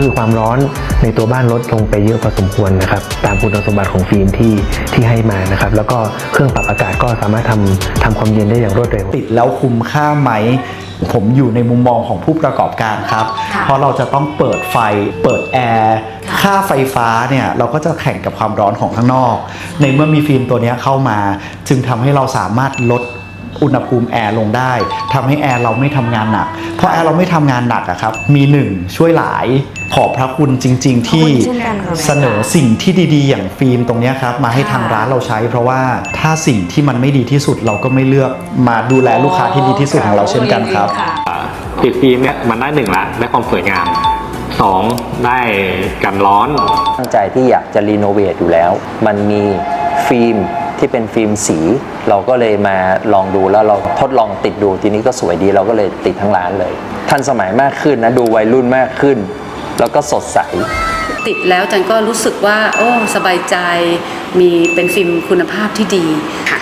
คือความร้อนในตัวบ้านลดลงไปเยอะพอสมควรนะครับ ตามคุณสมบัติของฟิล์มที่ที่ให้มานะครับ แล้วก็เครื่องปรับอากาศก็สามารถทำทำความเย็นได้อย่างรวดเร็ว ติดแล้วคุ้มค่าไหม ผมอยู่ในมุมมองของผู้ประกอบการครับค่ะเพราะเราจะต้องเปิดไฟ เปิดแอร์ค่าไฟฟ้าเนี่ยเราก็จะแข่งกับความร้อนของข้างนอก ในเมื่อมีฟิล์มตัวเนี้ยเข้ามา จึงทำให้เราสามารถลด อุณหภูมิแอร์ลงได้ทำให้แอร์เราไม่ทำงานหนัก เพราะแอร์เราไม่ทำงานหนักอะครับ มีหนึ่งช่วยหลายขอบพระคุณจริง ๆ ที่ขอบคุณเช่นกันค่ะเสนอสิ่งที่ดีๆ อย่างฟิล์มตรงเนี้ยครับ มาให้ทางร้านเราใช้ เพราะว่าถ้าสิ่งที่มันไม่ดีที่สุดเราก็ไม่เลือกมาดูแลลูกค้าที่ดีที่สุดของเราเช่นกันครับติดฟิล์มเนี่ยมันได้หนึ่งละได้ความสวยงามสองได้กันร้อนตั้งใจที่อยากจะรีโนเวทอยู่แล้ว มันมีฟิล์ม ที่เป็นฟิล์มสี เราก็เลยมาลองดูแล้วเราทดลองติดดูทีนี้ก็สวยดีเราก็เลยติดทั้งร้านเลย ทันสมัยมากขึ้นนะดูวัยรุ่นมากขึ้น แล้วก็สดใส ติดแล้วจันก็รู้สึกว่า โอ้ สบายใจ มีเป็นฟิล์มคุณภาพที่ดี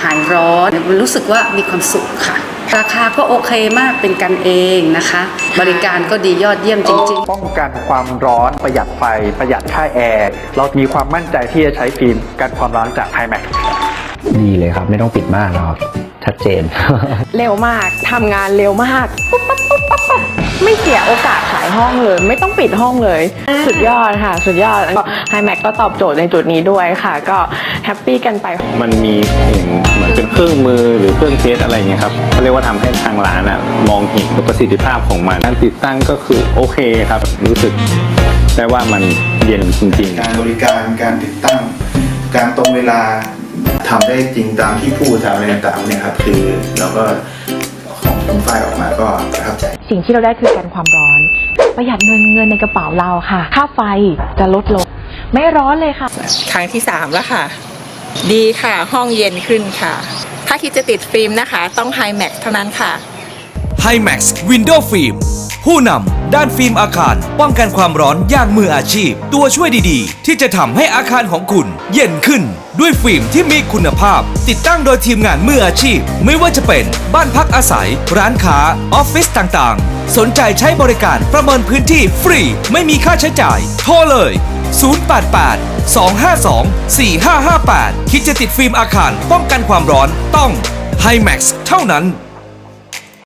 หายร้อนรู้สึกว่ามีความสุขค่ะ ราคาก็โอเคมากเป็นกันเองนะคะ บริการก็ดียอดเยี่ยมจริงๆป้องกันความร้อนประหยัดไฟประหยัดค่าแอร์ เรามีความมั่นใจที่จะใช้ฟิล์มกันความร้อนจาก i m a x ดีเลยครับ ไม่ต้องปิดมากแล้วครับชัดเจน เร็วมากทำงานเร็วมากปุ๊บปั๊บปุ๊บปั๊บปั๊บไม่เสียโอกาสขายห้องเลย ไม่ต้องปิดห้องเลย สุดยอดค่ะ สุดยอดไฮแม็กก็ตอบโจทย์ในจุดนี้ด้วยค่ะ ก็แฮปปี้กันไป มันมีอย่างเหมือนเป็นเครื่องมือหรือเครื่องเทสอะไรเงี้ยครับเขาเรียกว่าทำให้ทางร้านอะมองเห็นประสิทธิภาพของมันการติดตั้งก็คือโอเคครับ รู้สึกได้ว่ามันเย็นจริงๆ การบริการการติดตั้ง การตรงเวลา ทำได้จริงตามที่พูดตามอะไรต่างๆเนี่ยครับคือเราก็ของคุณฝ้ายออกมาก็ประทับใจ สิ่งที่เราได้คือการความร้อน ประหยัดเงินเงินในกระเป๋าเราค่ะ ค่าไฟจะลดลง ไม่ร้อนเลยค่ะ ครั้งที่ 3 แล้วค่ะ ดีค่ะห้องเย็นขึ้นค่ะ ถ้าคิดจะติดฟิล์มนะคะ ต้อง h i m a x เท่านั้นค่ะ HiMax Window Film ผู้นำด้านฟิล์มอาคาร ป้องกันความร้อนอย่างมืออาชีพ ตัวช่วยดีๆ ที่จะทำให้อาคารของคุณ เย็นขึ้น ด้วยฟิล์มที่มีคุณภาพ ติดตั้งโดยทีมงานมืออาชีพ ไม่ว่าจะเป็นบ้านพักอาศัย ร้านค้า ออฟฟิศต่างๆ สนใจใช้บริการประเมินพื้นที่ฟรี ไม่มีค่าใช้จ่าย โทรเลย 088 252 4558 คิดจะติดฟิล์มอาคาร ป้องกันความร้อนต้อง HiMax เท่านั้น